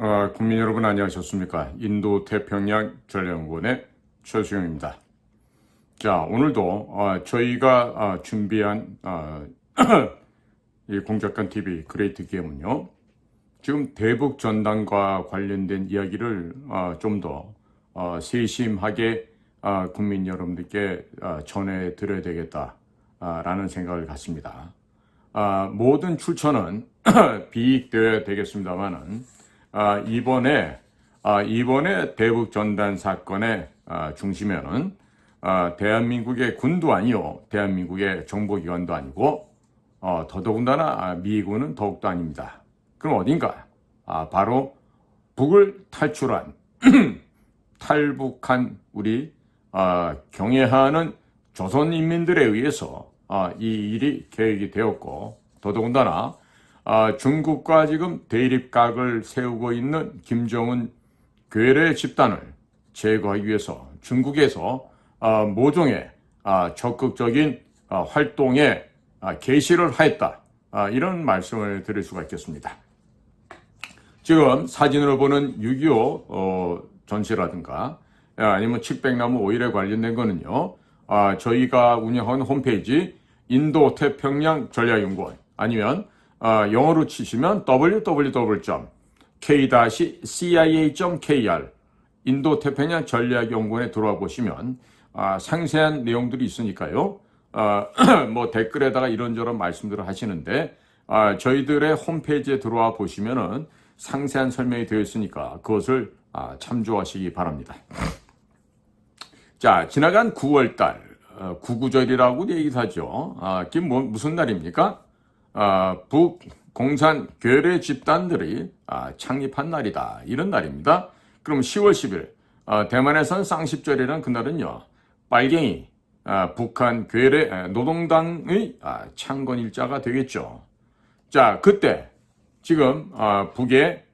어, 국민 여러분 안녕하셨습니까? 인도 태평양 전략연구원의 최수영입니다. 자, 오늘도 어, 저희가 어, 준비한 어, 이 공작관 TV 그레이트 게임은요. 지금 대북 전단과 관련된 이야기를 어, 좀더 어, 세심하게 어, 국민 여러분들께 어, 전해 드려야 되겠다라는 생각을 갖습니다. 아, 모든 출처는 비익되어야 되겠습니다만은 아, 이번에 아, 이번에 대북 전단 사건의 아, 중심에는 아, 대한민국의 군도 아니요, 대한민국의 정보기관도 아니고 어, 더더군다나 아, 미군은 더욱도 아닙니다. 그럼 어딘가? 아, 바로 북을 탈출한 탈북한 우리 아, 경애하는 조선 인민들에 의해서 아, 이 일이 계획이 되었고 더더군다나 아, 중국과 지금 대립각을 세우고 있는 김정은 괴뢰 집단을 제거하기 위해서 중국에서 아, 모종의 아, 적극적인 아, 활동에 아, 개시를 하였다. 아, 이런 말씀을 드릴 수가 있겠습니다. 지금 사진으로 보는 6.25 어, 전시라든가 아, 아니면 700나무 오일에 관련된 거는요. 아, 저희가 운영하는 홈페이지 인도 태평양 전략연구원 아니면 아, 영어로 치시면 www.k-cia.kr 인도 태평양 전략연구원에 들어와 보시면 아, 상세한 내용들이 있으니까요. 아, 뭐 댓글에다가 이런저런 말씀들을 하시는데 아, 저희들의 홈페이지에 들어와 보시면은 상세한 설명이 되어 있으니까 그것을 아, 참조하시기 바랍니다. 자, 지나간 9월달 어, 구구절이라고 얘기하죠. 아, 그게 뭐, 무슨 날입니까? 아, 북 공산 괴뢰 집단들이 아, 창립한 날이다. 이런 날입니다. 그럼 10월 10일 아, 대만에선 쌍십절이라는 그날은요. 빨갱이 아, 북한 괴뢰 아, 노동당의 아, 창건 일자가 되겠죠. 자, 그때 지금 아, 북에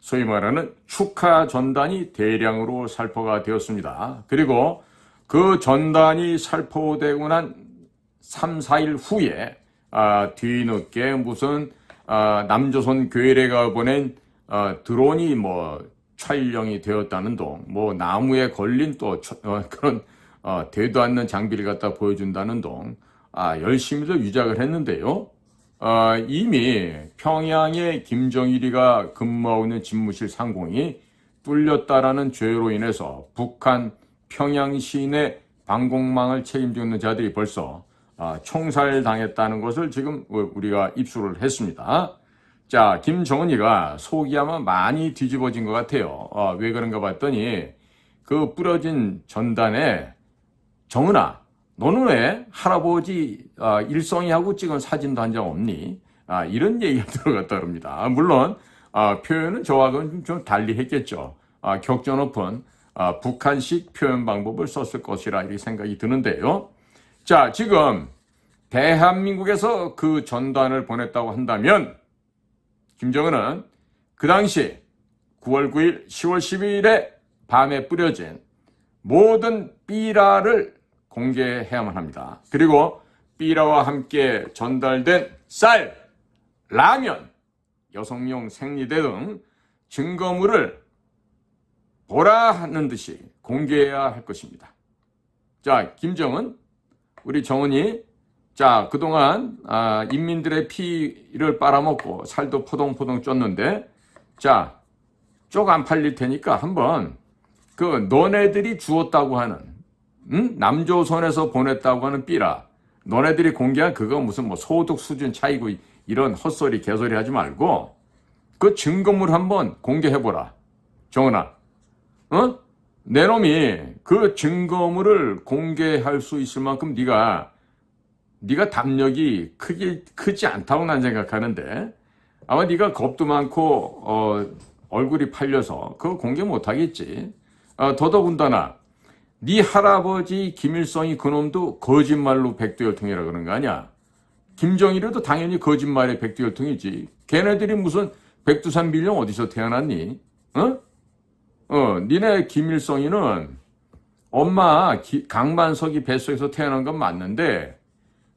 소위 말하는 축하 전단이 대량으로 살포가 되었습니다. 그리고 그 전단이 살포되고 난 3, 4일 후에 아, 뒤늦게 무슨 아, 남조선 괴뢰가 보낸 아, 드론이 뭐 촬영이 되었다는 동, 뭐 나무에 걸린 또 저- 어, 그런 어, 되도 않는 장비를 갖다 보여준다는 동, 아, 열심히도 유작을 했는데요. 아, 이미 평양의 김정일이가 근무하고 있는 집무실 상공이 뚫렸다라는 죄로 인해서 북한 평양 시내 방공망을 책임지고 있는 자들이 벌써 아, 총살당했다는 것을 지금 우리가 입수를 했습니다. 자, 김정은이가 속이 아마 많이 뒤집어진 것 같아요. 아, 왜 그런가 봤더니 그 부러진 전단에 정은아, 너는 왜 할아버지 아, 일성이하고 찍은 사진도 한 장 없니? 아, 이런 얘기가 들어갔다 그럽니다. 아, 물론 아, 표현은 저하고는 좀, 좀 달리 했겠죠. 아, 격전 높은 아, 북한식 표현 방법을 썼을 것이라 이렇게 생각이 드는데요. 자, 지금 대한민국에서 그 전단을 보냈다고 한다면 김정은은 그 당시 9월 9일, 10월 12일에 밤에 뿌려진 모든 삐라를 공개해야만 합니다. 그리고 삐라와 함께 전달된 쌀, 라면, 여성용 생리대 등 증거물을 보라 하는 듯이 공개해야 할 것입니다. 자, 김정은, 우리 정은이, 자, 그동안, 아, 인민들의 피를 빨아먹고 살도 포동포동 쪘는데, 자, 쪽 안 팔릴 테니까 한번, 그, 너네들이 주었다고 하는, 응? 남조선에서 보냈다고 하는 삐라, 너네들이 공개한 그거 무슨 뭐 소득 수준 차이고 이런 헛소리 개소리 하지 말고, 그 증거물 한번 공개해보라. 정은아, 어? 내 놈이 그 증거물을 공개할 수 있을 만큼 네가 네가 담력이 크게 크지 않다고 난 생각하는데 아마 네가 겁도 많고 어, 얼굴이 팔려서 그거 공개 못 하겠지. 어, 더더군다나 네 할아버지 김일성이 그놈도 거짓말로 백두혈통이라 그러는 거 아니야? 김정일도 당연히 거짓말의 백두혈통이지. 걔네들이 무슨 백두산 밀령 어디서 태어났니? 어? 어, 니네 김일성이는 엄마 기- 강만석이 뱃속에서 태어난 건 맞는데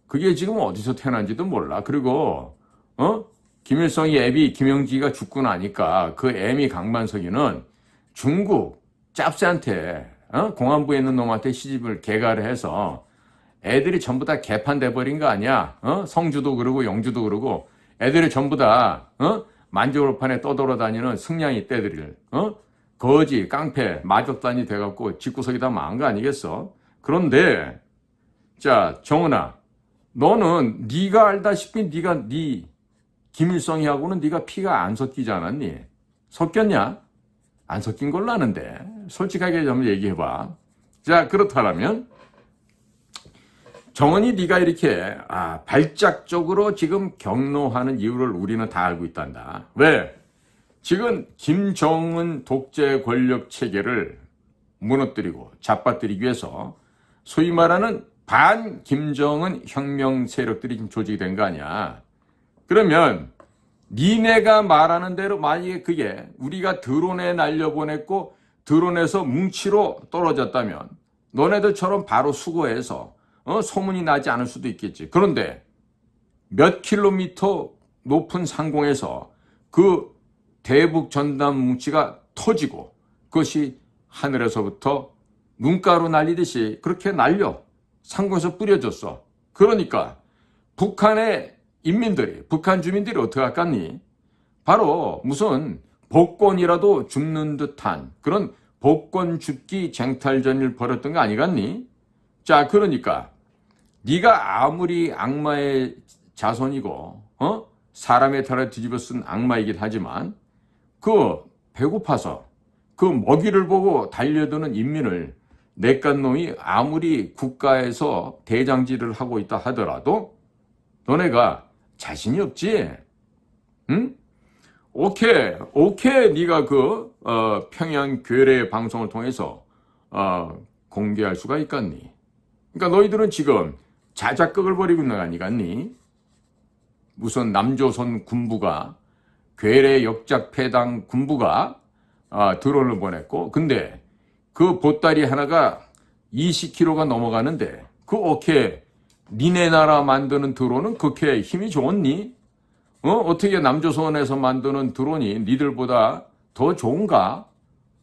그게 지금 어디서 태어난지도 몰라. 그리고 어? 김일성이 애비 김영지가 죽고 나니까 그 애미 강만석이는 중국 짭새한테 어? 공안부에 있는 놈한테 시집을 개가를 해서 애들이 전부 다 개판돼 버린 거 아니야? 어? 성주도 그러고 영주도 그러고 애들이 전부 다 어? 만주골판에 떠돌아다니는 승냥이 떼들을 어? 거지 깡패 마족단이 돼갖고 집구석에다 망한 거 아니겠어? 그런데 자 정은아 너는 네가 알다시피 네가 네 김일성이하고는 네가 피가 안 섞이지 않았니? 섞였냐? 안 섞인 걸로 아는데 솔직하게 좀 얘기해봐. 자 그렇다면 정은이 네가 이렇게 아, 발작적으로 지금 경로하는 이유를 우리는 다 알고 있단다. 왜? 지금 김정은 독재 권력 체계를 무너뜨리고 잡아뜨리기 위해서 소위 말하는 반 김정은 혁명 세력들이 지금 조직이 된 거 아니야. 그러면 니네가 말하는 대로 만약에 그게 우리가 드론에 날려보냈고 드론에서 뭉치로 떨어졌다면 너네들처럼 바로 수거해서 어, 소문이 나지 않을 수도 있겠지. 그런데 몇 킬로미터 높은 상공에서 그 대북 전단 뭉치가 터지고 그것이 하늘에서부터 눈가루 날리듯이 그렇게 날려 상공에서 뿌려졌어. 그러니까 북한의 인민들이 북한 주민들이 어떻게 할까니? 바로 무슨 복권이라도 줍는 듯한 그런 복권 줍기 쟁탈전을 벌였던 거 아니겠니? 자, 그러니까 네가 아무리 악마의 자손이고 어? 사람의 탈을 뒤집어 쓴 악마이긴 하지만 그 배고파서 그 먹이를 보고 달려드는 인민을 내간 놈이 아무리 국가에서 대장질을 하고 있다 하더라도 너네가 자신이 없지? 응? 오케이, 오케이, 네가 그 어, 평양 괴뢰 방송을 통해서 어, 공개할 수가 있겠니? 그러니까 너희들은 지금 자작극을 벌이고 아니겠니? 무슨 남조선 군부가 괴뢰 역작 패당 군부가 아, 드론을 보냈고 근데 그 보따리 하나가 20kg가 넘어가는데 그 어떻게 니네 나라 만드는 드론은 그렇게 힘이 좋니? 어? 어떻게 남조선에서 만드는 드론이 니들보다 더 좋은가?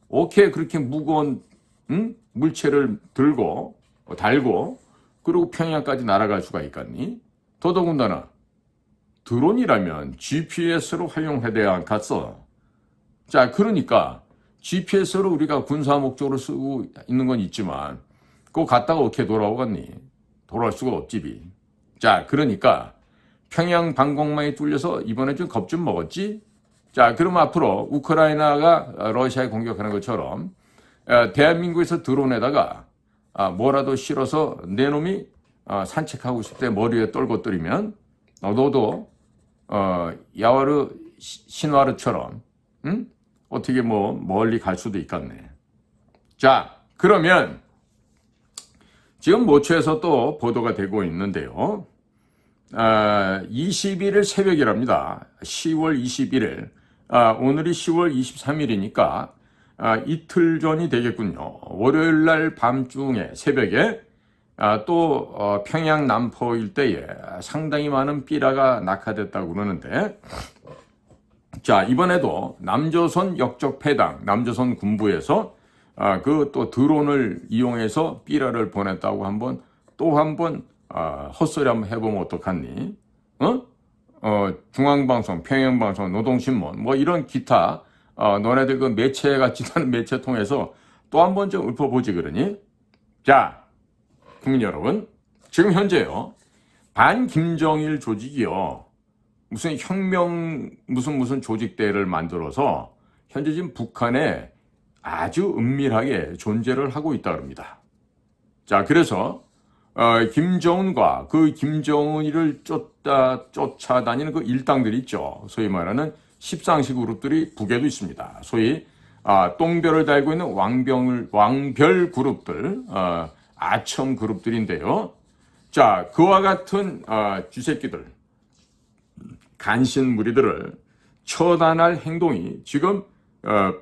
어떻게 그렇게 무거운 응? 물체를 들고 어, 달고 그리고 평양까지 날아갈 수가 있겠니? 더더군다나 드론이라면 GPS로 활용해야 않겠어. 자, 그러니까 GPS로 우리가 군사 목적으로 쓰고 있는 건 있지만 그거 갔다가 어떻게 돌아오겠니? 돌아올 수가 없지, 비. 자, 그러니까 평양 방공망이 뚫려서 이번에 좀 겁 좀 먹었지? 자, 그럼 앞으로 우크라이나가 러시아에 공격하는 것처럼 어, 대한민국에서 드론에다가 아, 뭐라도 실어서 내 놈이 아, 산책하고 싶을 때 머리에 떨고 뜨리면 어, 너도 어, 야와르 시- 신와르처럼 응? 어떻게 뭐 멀리 갈 수도 있겠네. 자, 그러면 지금 모처에서 또 보도가 되고 있는데요. 아, 21일 새벽이랍니다. 10월 21일. 아, 오늘이 10월 23일이니까 아, 이틀 전이 되겠군요. 월요일 날 밤중에 새벽에 아, 또 어, 평양 남포 일대에 상당히 많은 삐라가 낙하됐다고 그러는데 자 이번에도 남조선 역적 패당 남조선 군부에서 아, 그또 드론을 이용해서 삐라를 보냈다고 한번 또 한번 아, 헛소리 한번 해보면 어떡하니? 어? 어, 중앙방송, 평양방송, 노동신문 뭐 이런 기타 어, 너네들 그 매체 같지도 않은 매체 통해서 또 한 번 좀 읊어보지 그러니? 자, 국민 여러분, 지금 현재요 반 김정일 조직이요 무슨 혁명 무슨 무슨 조직대를 만들어서 현재 지금 북한에 아주 은밀하게 존재를 하고 있다 그럽니다. 자, 그래서 어, 김정은과 그 김정은이를 쫓다 쫓아다니는 그 일당들 있죠. 소위 말하는 십상시 그룹들이 북에도 있습니다. 소위 아, 똥별을 달고 있는 왕병을 왕별 그룹들, 어, 아첨 그룹들인데요. 자, 그와 같은 어, 쥐새끼들, 간신 무리들을 처단할 행동이 지금 어,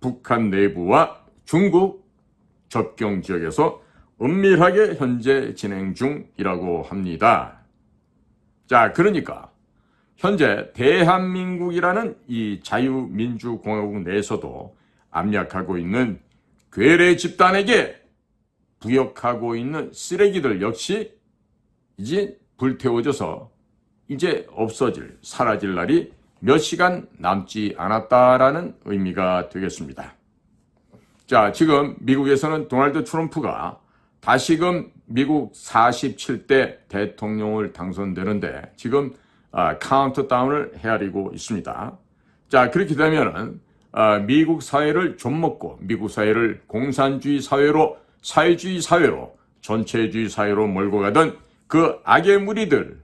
북한 내부와 중국 접경 지역에서 은밀하게 현재 진행 중이라고 합니다. 자, 그러니까 현재 대한민국이라는 이 자유민주공화국 내에서도 압력하고 있는 괴뢰 집단에게 부역하고 있는 쓰레기들 역시 이제 불태워져서 이제 없어질, 사라질 날이 몇 시간 남지 않았다라는 의미가 되겠습니다. 자, 지금 미국에서는 도널드 트럼프가 다시금 미국 47대 대통령을 당선되는데 지금 아, 카운트다운을 헤아리고 있습니다. 자, 그렇게 되면은 아, 미국 사회를 좀먹고 미국 사회를 공산주의 사회로 사회주의 사회로 전체주의 사회로 몰고 가던 그 악의 무리들에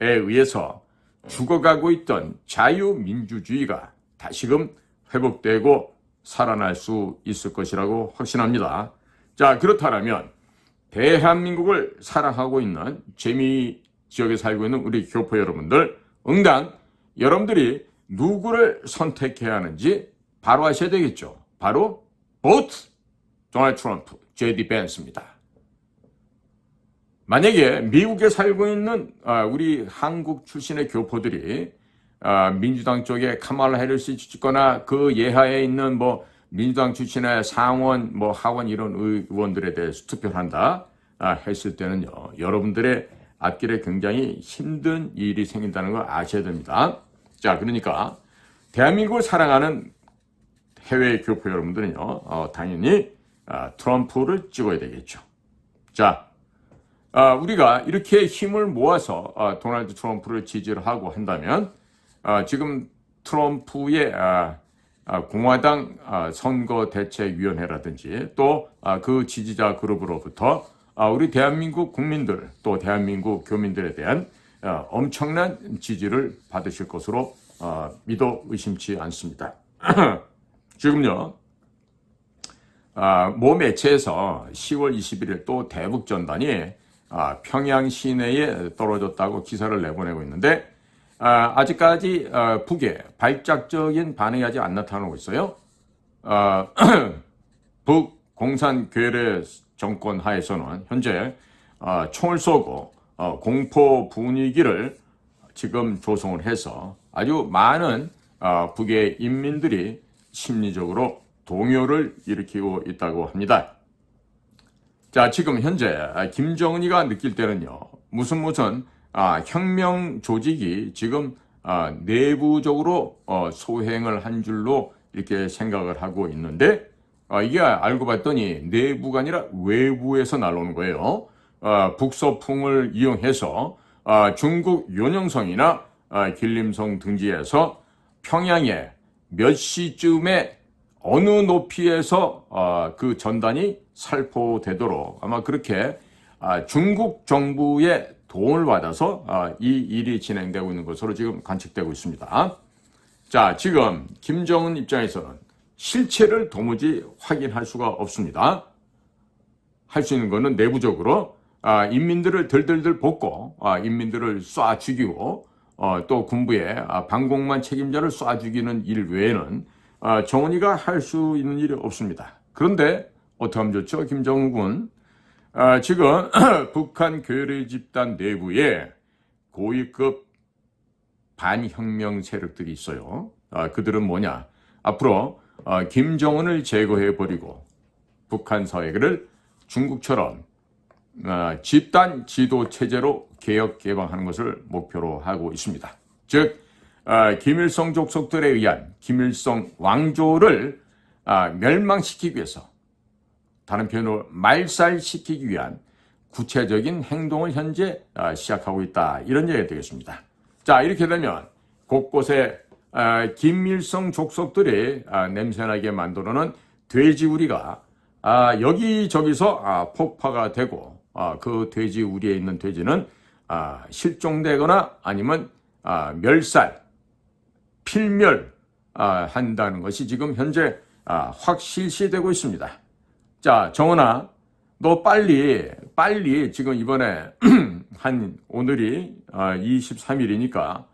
의해서 죽어가고 있던 자유민주주의가 다시금 회복되고 살아날 수 있을 것이라고 확신합니다. 자, 그렇다면 대한민국을 사랑하고 있는 재미 지역에 살고 있는 우리 교포 여러분들, 응당 여러분들이 누구를 선택해야 하는지 바로 아셔야 되겠죠. 바로 보트 도널드 트럼프, 제디 벤스입니다. 만약에 미국에 살고 있는 아, 우리 한국 출신의 교포들이 아, 민주당 쪽에 카말라 해리스 찍거나 그 예하에 있는 뭐 민주당 출신의 상원, 뭐 하원 이런 의원들에 대해서 투표를 한다 아, 했을 때는요, 여러분들의 앞길에 굉장히 힘든 일이 생긴다는 걸 아셔야 됩니다. 자, 그러니까 대한민국을 사랑하는 해외 교포 여러분들은요, 어, 당연히 아, 트럼프를 찍어야 되겠죠. 자, 아, 우리가 이렇게 힘을 모아서 아, 도널드 트럼프를 지지를 하고 한다면 아, 지금 트럼프의 아, 아, 공화당 아, 선거대책위원회라든지 또 그 지지자 그룹으로부터 아, 우리 대한민국 국민들 또 대한민국 교민들에 대한 아, 엄청난 지지를 받으실 것으로 아, 믿어 의심치 않습니다. 지금요. 아, 모 매체에서 10월 21일 또 대북 전단이 아, 평양 시내에 떨어졌다고 기사를 내보내고 있는데 아, 직까지 아, 북에 발작적인 반응이 아직 안 나타나고 있어요. 아, 북 공산 괴뢰 정권 하에서는 현재 아, 총을 쏘고 어, 공포 분위기를 지금 조성을 해서 아주 많은 아, 북의 인민들이 심리적으로 동요를 일으키고 있다고 합니다. 자, 지금 현재 김정은이가 느낄 때는요, 무슨 무슨 아, 혁명 조직이 지금 아, 내부적으로 어, 소행을 한 줄로 이렇게 생각을 하고 있는데 아, 이게 알고 봤더니 내부가 아니라 외부에서 날아오는 거예요. 아, 북서풍을 이용해서 아, 중국 요녕성이나 아, 길림성 등지에서 평양에 몇 시쯤에 어느 높이에서 아, 그 전단이 살포되도록 아마 그렇게 아, 중국 정부의 도움을 받아서 아, 이 일이 진행되고 있는 것으로 지금 관측되고 있습니다. 자, 지금 김정은 입장에서는 실체를 도무지 확인할 수가 없습니다. 할 수 있는 것은 내부적으로 아, 인민들을 들들들 볶고 아, 인민들을 쏴 죽이고 어, 또 군부의 아, 방공만 책임자를 쏴 죽이는 일 외에는 아, 정은이가 할 수 있는 일이 없습니다. 그런데 어떻게 하면 좋죠? 김정은 아, 지금 북한 괴뢰 집단 내부에 고위급 반혁명 세력들이 있어요. 아, 그들은 뭐냐? 앞으로 어, 김정은을 제거해 버리고 북한 사회를 중국처럼 어, 집단 지도 체제로 개혁 개방하는 것을 목표로 하고 있습니다. 즉 어, 김일성 족속들에 의한 김일성 왕조를 어, 멸망시키기 위해서 다른 표현으로 말살시키기 위한 구체적인 행동을 현재 어, 시작하고 있다 이런 얘기가 되겠습니다. 자 이렇게 되면 곳곳에 아, 김일성 족속들이 아, 냄새나게 만들어놓은 돼지우리가 아, 여기저기서 아, 폭파가 되고 아, 그 돼지우리에 있는 돼지는 아, 실종되거나 아니면 아, 멸살, 필멸 아, 한다는 것이 지금 현재 아, 확실시되고 있습니다. 자, 정은아, 너 빨리 빨리 지금 이번에 한 오늘이 아, 23일이니까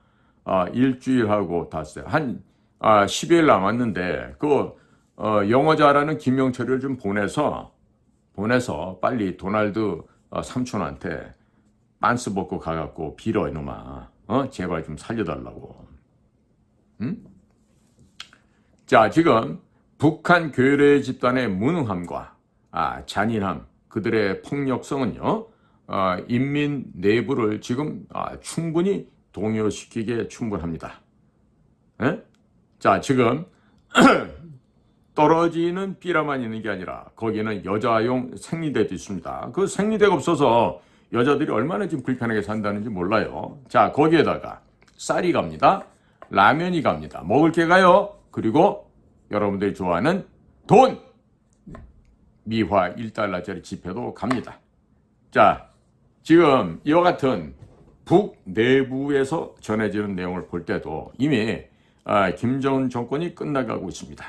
아, 일주일하고 닿았어요. 한 아, 10일 남았는데 그 어, 영어 잘하는 김영철을 좀 보내서 보내서 빨리 도날드 어, 삼촌한테 빤스 벗고 가갖고 빌어 이놈아. 어? 어 제발 좀 살려달라고. 음? 자 지금 북한 괴뢰 집단의 무능함과 아, 잔인함 그들의 폭력성은요 아, 인민 내부를 지금 아, 충분히 동요시키기에 충분합니다. 예? 자 지금 떨어지는 삐라만 있는 게 아니라 거기에는 여자용 생리대도 있습니다. 그 생리대가 없어서 여자들이 얼마나 지금 불편하게 산다는지 몰라요. 자, 거기에다가 쌀이 갑니다. 라면이 갑니다. 먹을 게 가요. 그리고 여러분들이 좋아하는 돈! 미화 1달러짜리 지폐도 갑니다. 자, 지금 이와 같은 북 내부에서 전해지는 내용을 볼 때도 이미 아, 김정은 정권이 끝나가고 있습니다.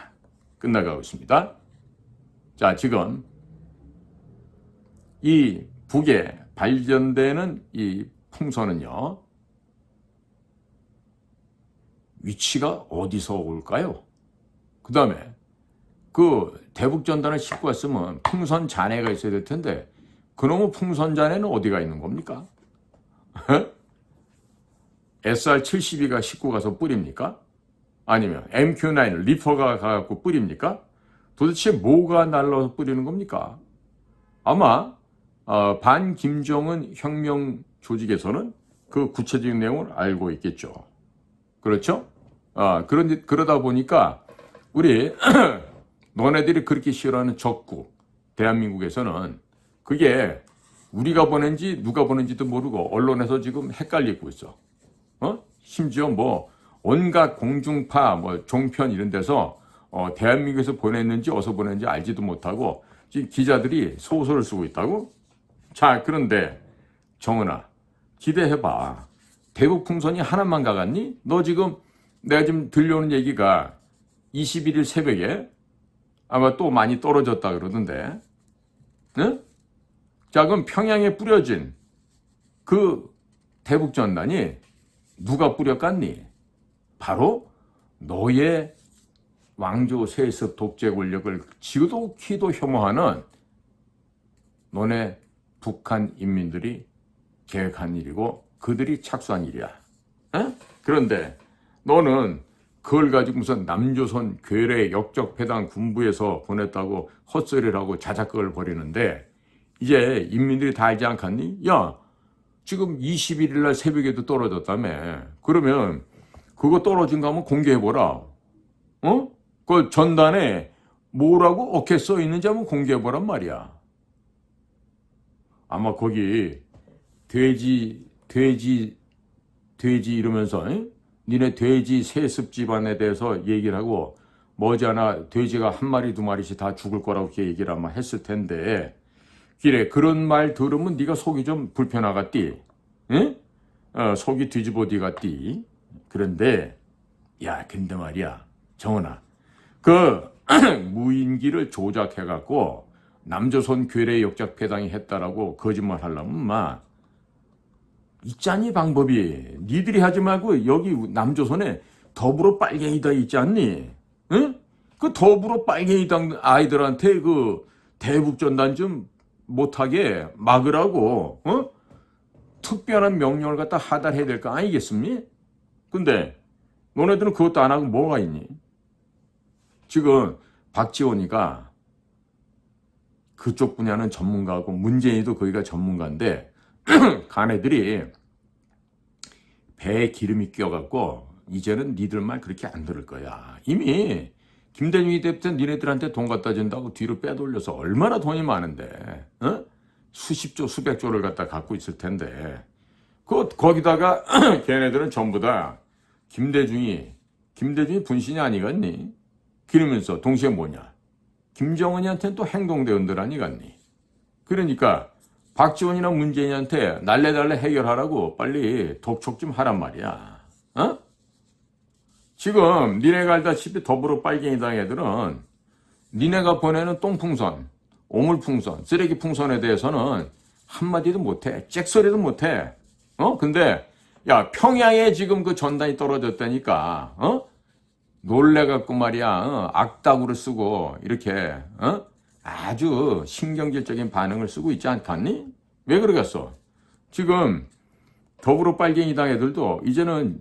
끝나가고 있습니다. 자, 지금 이 북에 발견되는 이 풍선은요, 위치가 어디서 올까요? 그 다음에 그 대북 전단을 싣고 왔으면 풍선 잔해가 있어야 될 텐데 그놈의 풍선 잔해는 어디가 있는 겁니까? SR-72가 싣고 가서 뿌립니까? 아니면 MQ9 리퍼가 가갖고 뿌립니까? 도대체 뭐가 날라서 뿌리는 겁니까? 아마 어, 반 김정은 혁명 조직에서는 그 구체적인 내용을 알고 있겠죠. 그렇죠? 아, 그런 그러다 보니까 우리 너네들이 그렇게 싫어하는 적국 대한민국에서는 그게 우리가 보낸지 누가 보낸지도 모르고 언론에서 지금 헷갈리고 있어. 어? 심지어 뭐 온갖 공중파, 뭐 종편 이런 데서 어, 대한민국에서 보냈는지 어디서 보냈는지 알지도 못하고 지금 기자들이 소설을 쓰고 있다고? 자, 그런데 정은아, 기대해봐. 대북 풍선이 하나만 가갔니? 너 지금 내가 지금 들려오는 얘기가 21일 새벽에 아마 또 많이 떨어졌다 그러던데. 응? 자, 그럼 평양에 뿌려진 그 대북 전단이 누가 뿌려갔니? 바로 너의 왕조 세습 독재 권력을 지도키도 혐오하는 너네 북한 인민들이 계획한 일이고 그들이 착수한 일이야. 에? 그런데 너는 그걸 가지고 무슨 남조선 괴뢰 역적 패당 군부에서 보냈다고 헛소리를 하고 자작극을 벌이는데 이제 인민들이 다 알지 않겠니? 야 지금 21일 날 새벽에도 떨어졌다며. 그러면 그거 떨어진 거 한번 공개해보라. 어? 그 전단에 뭐라고 어깨 써 있는지 한번 공개해보란 말이야. 아마 거기 돼지, 돼지, 돼지 이러면서, 에? 니네 돼지 세습 집안에 대해서 얘기를 하고, 머지않아 돼지가 한 마리, 두 마리씩 다 죽을 거라고 이렇게 얘기를 아마 했을 텐데, 그래, 그런 말 들으면 네가 속이 좀 불편하겠디. 응? 어, 속이 뒤집어지겠디. 그런데, 야, 근데 말이야. 정은아. 그, 무인기를 조작해갖고, 남조선 괴뢰 역작패당이 했다라고 거짓말 하려면, 마. 있잖니, 방법이. 니들이 하지 말고, 여기 남조선에 더불어 빨갱이다 있지 않니? 응? 그 더불어 빨갱이당 아이들한테 그 대북전단 좀 못하게 막으라고, 어? 특별한 명령을 갖다 하달해야 될 거 아니겠습니? 근데 너네들은 그것도 안 하고 뭐가 있니? 지금 박지원이가 그쪽 분야는 전문가고 문재인도 거기가 전문가인데 가네들이 배에 기름이 끼어갖고 이제는 니들 말 그렇게 안 들을 거야. 이미 김대중이 때부터 니네들한테 돈 갖다 준다고 뒤로 빼돌려서 얼마나 돈이 많은데 어? 수십조 수백조를 갖다 갖고 있을 텐데 그 거기다가 걔네들은 전부 다 김대중이 김대중이 분신이 아니겠니? 그러면서 동시에 뭐냐? 김정은이한테는 또 행동대원들 아니겠니? 그러니까 박지원이나 문재인한테 날래달래 해결하라고 빨리 독촉 좀 하란 말이야. 어? 지금 니네가 알다시피 더불어 빨갱이당 애들은 니네가 보내는 똥풍선, 오물풍선, 쓰레기풍선에 대해서는 한마디도 못해. 잭소리도 못해. 어? 근데 야 평양에 지금 그 전단이 떨어졌다니까 어? 놀래갖고 말이야 어? 악다구를 쓰고 이렇게 어? 아주 신경질적인 반응을 쓰고 있지 않겠니? 왜 그러겠어? 지금 더불어 빨갱이당 애들도 이제는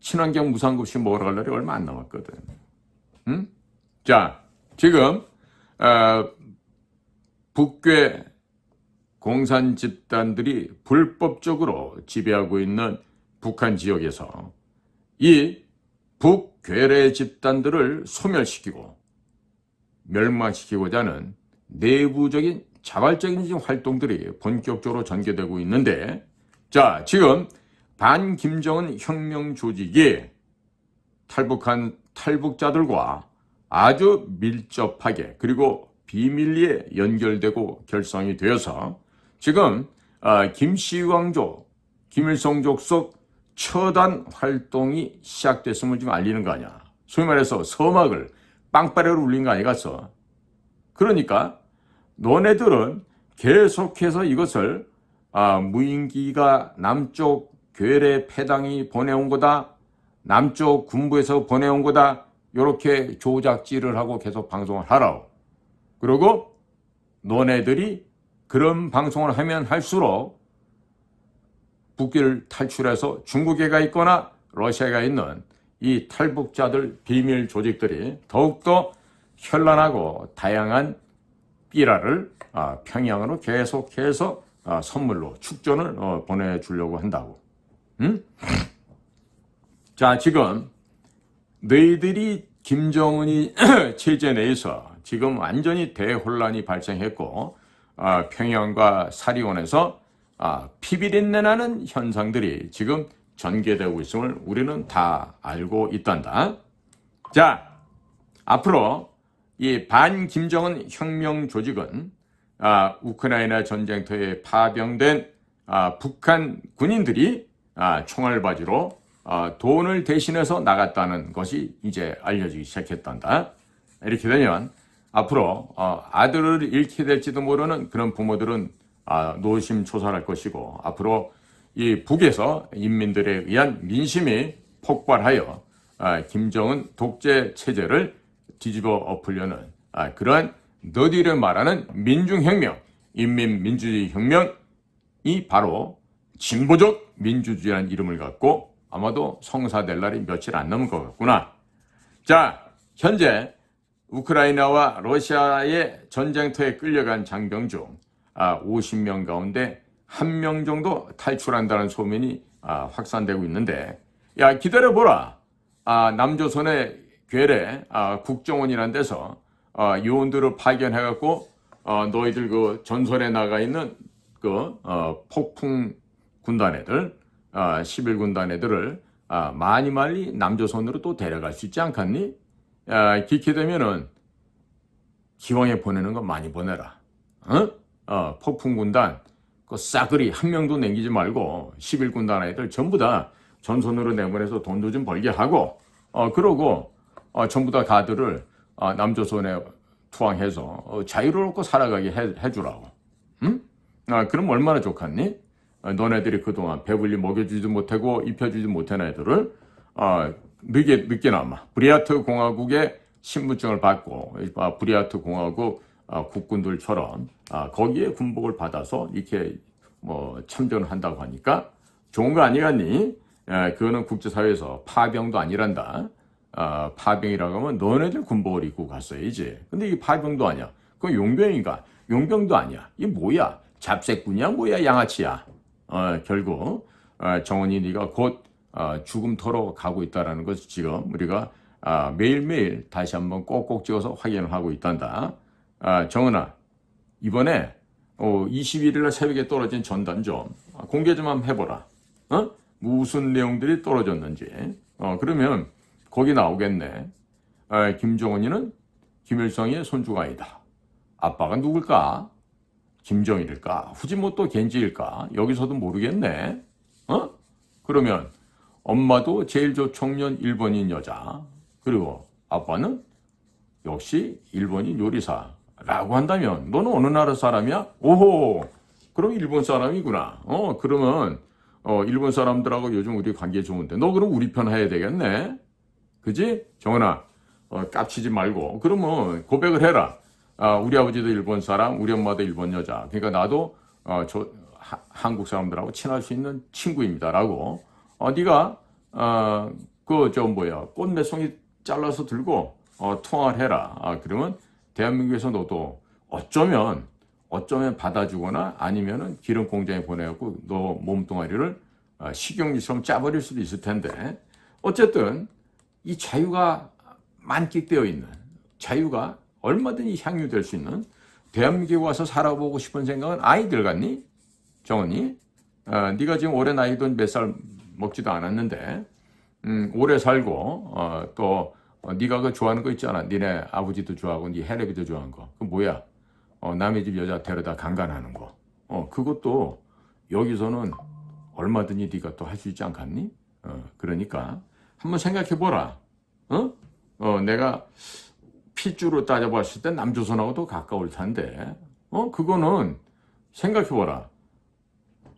친환경 무상급식 먹으러 갈 날이 얼마 안 남았거든. 응? 자, 지금 어, 북괴 공산 집단들이 불법적으로 지배하고 있는 북한 지역에서 이 북괴뢰 집단들을 소멸시키고 멸망시키고자 하는 내부적인 자발적인 활동들이 본격적으로 전개되고 있는데 자 지금 반 김정은 혁명 조직이 탈북한 탈북자들과 아주 밀접하게 그리고 비밀리에 연결되고 결성이 되어서 지금 아, 김씨왕조 김일성 족 속 처단 활동이 시작됐음을 지금 알리는 거 아니야. 소위 말해서 서막을 빵빠레로 울린 거 아니겠어. 그러니까 너네들은 계속해서 이것을 아, 무인기가 남쪽 괴뢰 패당이 보내온 거다. 남쪽 군부에서 보내온 거다. 이렇게 조작질을 하고 계속 방송을 하라고. 그리고 너네들이 그런 방송을 하면 할수록 북기를 탈출해서 중국에 가 있거나 러시아에 가 있는 이 탈북자들 비밀 조직들이 더욱더 현란하고 다양한 삐라를 아, 평양으로 계속해서 아, 선물로 축전을 어, 보내주려고 한다고. 응? 자, 지금 너희들이 김정은이 체제 내에서 지금 완전히 대혼란이 발생했고 아, 평양과 사리원에서 아, 피비린내 나는 현상들이 지금 전개되고 있음을 우리는 다 알고 있단다. 자, 앞으로 이 반 김정은 혁명 조직은 아, 우크라이나 전쟁터에 파병된 아, 북한 군인들이 아, 총알바지로 아, 돈을 대신해서 나갔다는 것이 이제 알려지기 시작했단다. 이렇게 되면 앞으로 어, 아들을 잃게 될지도 모르는 그런 부모들은 아, 노심초사할 것이고 앞으로 이 북에서 인민들에 의한 민심이 폭발하여 아, 김정은 독재 체제를 뒤집어 엎으려는 아, 그러한 너희를 말하는 민중혁명, 인민민주주의 혁명이 바로 진보적 민주주의라는 이름을 갖고 아마도 성사될 날이 며칠 안 남은 것 같구나. 자, 현재 우크라이나와 러시아의 전쟁터에 끌려간 장병 중 아, 50명 가운데 한 명 정도 탈출한다는 소문이 아, 확산되고 있는데 야 기다려보라 아, 남조선의 괴뢰 아, 국정원이라는 데서 아, 요원들을 파견해갖고 어, 너희들 그 전선에 나가 있는 그 어, 폭풍 군단 애들 아, 11군단 애들을 아, 많이 많이 남조선으로 또 데려갈 수 있지 않겠니? 아, 기게 되면은 기왕에 보내는 거 많이 보내라. 어? 어, 폭풍 군단 그 싸그리 한 명도 남기지 말고 11군단 애들 전부 다 전선으로 내보내서 돈도 좀 벌게 하고 어 그러고 어, 전부 다 가들을 어, 남조선에 투항해서 어, 자유롭고 살아가게 해, 해주라고. 응? 아, 그럼 얼마나 좋겠니? 어, 너네들이 그동안 배불리 먹여주지도 못하고 입혀주지 못한 애들을 어, 늦게 늦게나마 브리아트 공화국의 신분증을 받고 아, 브리아트 공화국 아, 국군들처럼 아, 거기에 군복을 받아서 이렇게 뭐 참전을 한다고 하니까 좋은 거 아니겠니? 에, 그거는 국제사회에서 파병도 아니란다. 아, 파병이라고 하면 너네들 군복을 입고 갔어야지. 근데 이게 파병도 아니야. 그건 용병인가? 용병도 아니야. 이게 뭐야? 잡새꾼이야? 뭐야? 양아치야? 어, 결국 어, 정원이 네가 곧 어, 죽음터로 가고 있다라는 것을 지금 우리가 아, 매일매일 다시 한번 꼭꼭 찍어서 확인을 하고 있단다. 아, 정은아, 이번에 어, 21일 날 새벽에 떨어진 전단 좀 공개 좀 한번 해보라. 어? 무슨 내용들이 떨어졌는지. 어, 그러면 거기 나오겠네. 아, 김정은이는 김일성의 손주가 아니다. 아빠가 누굴까? 김정일일까? 후지모토 겐지일까? 여기서도 모르겠네. 어? 그러면 엄마도 제일 조 청년 일본인 여자. 그리고 아빠는 역시 일본인 요리사 라고 한다면 너는 어느 나라 사람이야? 오호 그럼 일본 사람이구나. 어 그러면 어 일본 사람들하고 요즘 우리 관계 좋은데 너 그럼 우리 편 해야 되겠네. 그지? 정은아 어, 깝치지 말고 그러면 고백을 해라. 아, 우리 아버지도 일본 사람, 우리 엄마도 일본 여자. 그러니까 나도 어, 저 하- 한국 사람들하고 친할 수 있는 친구입니다 라고 어, 네가 어, 그저 뭐야 꽃 몇 송이 잘라서 들고 어, 통화를 해라. 아, 그러면 대한민국에서 너도 어쩌면 어쩌면 받아주거나 아니면은 기름 공장에 보내갖고 너 몸뚱아리를 어, 식용유처럼 짜버릴 수도 있을 텐데 어쨌든 이 자유가 만끽되어 있는 자유가 얼마든지 향유될 수 있는 대한민국에 와서 살아보고 싶은 생각은 아이들 같니? 정은이? 어, 네가 지금 올해 나이도 몇 살 먹지도 않았는데 음, 오래 살고 어, 또 어, 네가 그 좋아하는 거 있잖아. 니네 아버지도 좋아하고 네 헬레비도 좋아하는 거. 그 뭐야? 어, 남의 집 여자 데려다 강간하는 거. 어, 그것도 여기서는 얼마든지 네가 또 할 수 있지 않겠니? 어, 그러니까 한번 생각해 보라. 어? 어, 내가 핏줄로 따져봤을 때 남조선하고 더 가까울 텐데, 어, 그거는 생각해 보라.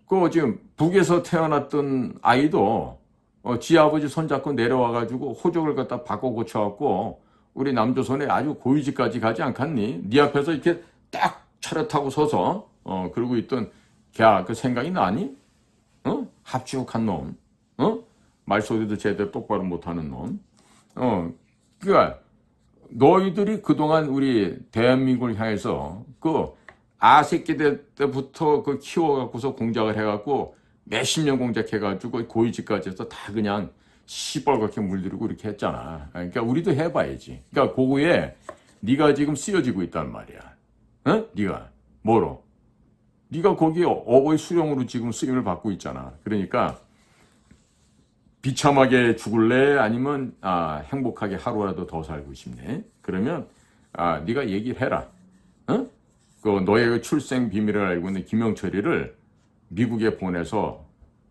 그 지금 북에서 태어났던 아이도 어, 지 아버지 손잡고 내려와가지고 호적을 갖다 바꿔 고쳐갖고 우리 남조선에 아주 고위직까지 가지 않겠니? 네 앞에서 이렇게 딱 차렷하고 서서 어 그러고 있던 걔그 생각이 나니? 어? 합죽한 놈, 어? 말소리도 제대로 똑바로 못하는 놈, 어, 그니까 너희들이 그동안 우리 대한민국을 향해서 그 아새끼 때부터 그 키워갖고서 공작을 해갖고 몇십 년 공작해가지고 고위직까지 해서 다 그냥 시뻘겋게 물들이고 이렇게 했잖아. 그러니까 우리도 해봐야지. 그러니까 그거에 네가 지금 쓰여지고 있단 말이야. 어? 네가 뭐로? 네가 거기 어버이 수령으로 지금 쓰임을 받고 있잖아. 그러니까 비참하게 죽을래? 아니면 아, 행복하게 하루라도 더 살고 싶네? 그러면 아, 네가 얘기를 해라. 어? 그 너의 그 출생 비밀을 알고 있는 김영철이를 미국에 보내서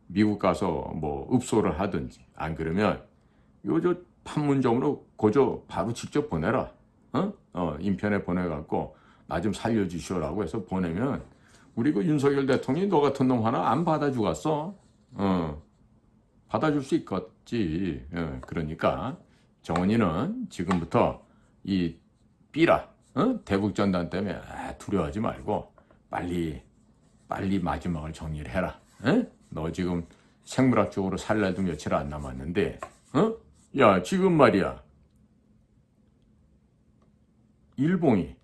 미국 가서 뭐 읍소를 하든지 안 그러면 요저 판문점으로 고저 바로 직접 보내라. 어? 어, 인편에 보내갖고 나 좀 살려주시오라고 해서 보내면 우리 그 윤석열 대통령이 너 같은 놈 하나 안 받아주겠어. 어. 받아줄 수 있겠지. 예, 그러니까 정원이는 지금부터 이 삐라 어? 대북전단 때문에 아, 두려워하지 말고 빨리 빨리 마지막을 정리를 해라. 에? 너 지금 생물학적으로 살 날도 며칠 안 남았는데, 어? 야 지금 말이야. 일봉이,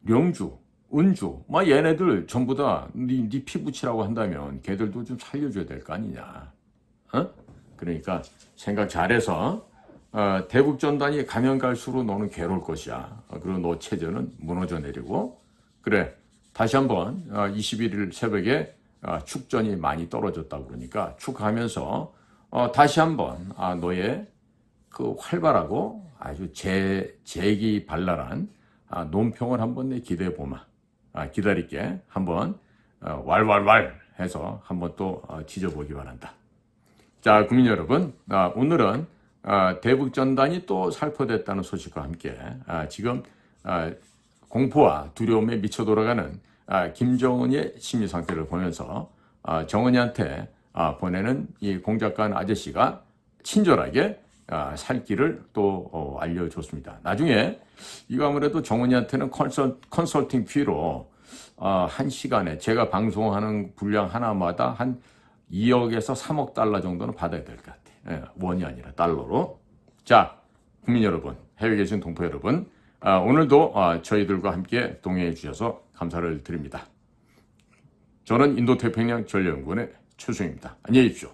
명주, 은주, 막 얘네들 전부 다 네 네 피부치라고 한다면 걔들도 좀 살려줘야 될 거 아니냐. 어? 그러니까 생각 잘해서 어, 대북 전단이 가면 갈수록 너는 괴로울 것이야. 어, 그리고 너 체제는 무너져 내리고 그래 다시 한번 어, 21일 새벽에 어, 축전이 많이 떨어졌다고 그러니까 축하하면서 어, 다시 한번 아, 너의 그 활발하고 아주 재, 재기 발랄한 아, 논평을 한번 내 기대해 보마. 아, 기다릴게. 한번 어, 왈왈왈 해서 한번 또 어, 지져보기 바란다. 자, 국민 여러분, 아, 오늘은 아, 대북 전단이 또 살포됐다는 소식과 함께 아, 지금 아, 공포와 두려움에 미쳐 돌아가는 아, 김정은의 심리 상태를 보면서 아, 정은이한테 아, 보내는 이 공작관 아저씨가 친절하게 아, 살 길을 또 어, 알려줬습니다. 나중에 이거 아무래도 정은이한테는 컨설, 컨설팅 어, 한 시간에 제가 방송하는 분량 하나마다 한 2억에서 3억 달러 정도는 받아야 될 것 같아요. 예, 원이 아니라 달러로. 자, 국민 여러분, 해외에 계신 동포 여러분, 아, 오늘도 아, 저희들과 함께 동행해 주셔서 감사를 드립니다. 저는 인도태평양 전략연구원의 최수영입니다. 안녕히 계십시오.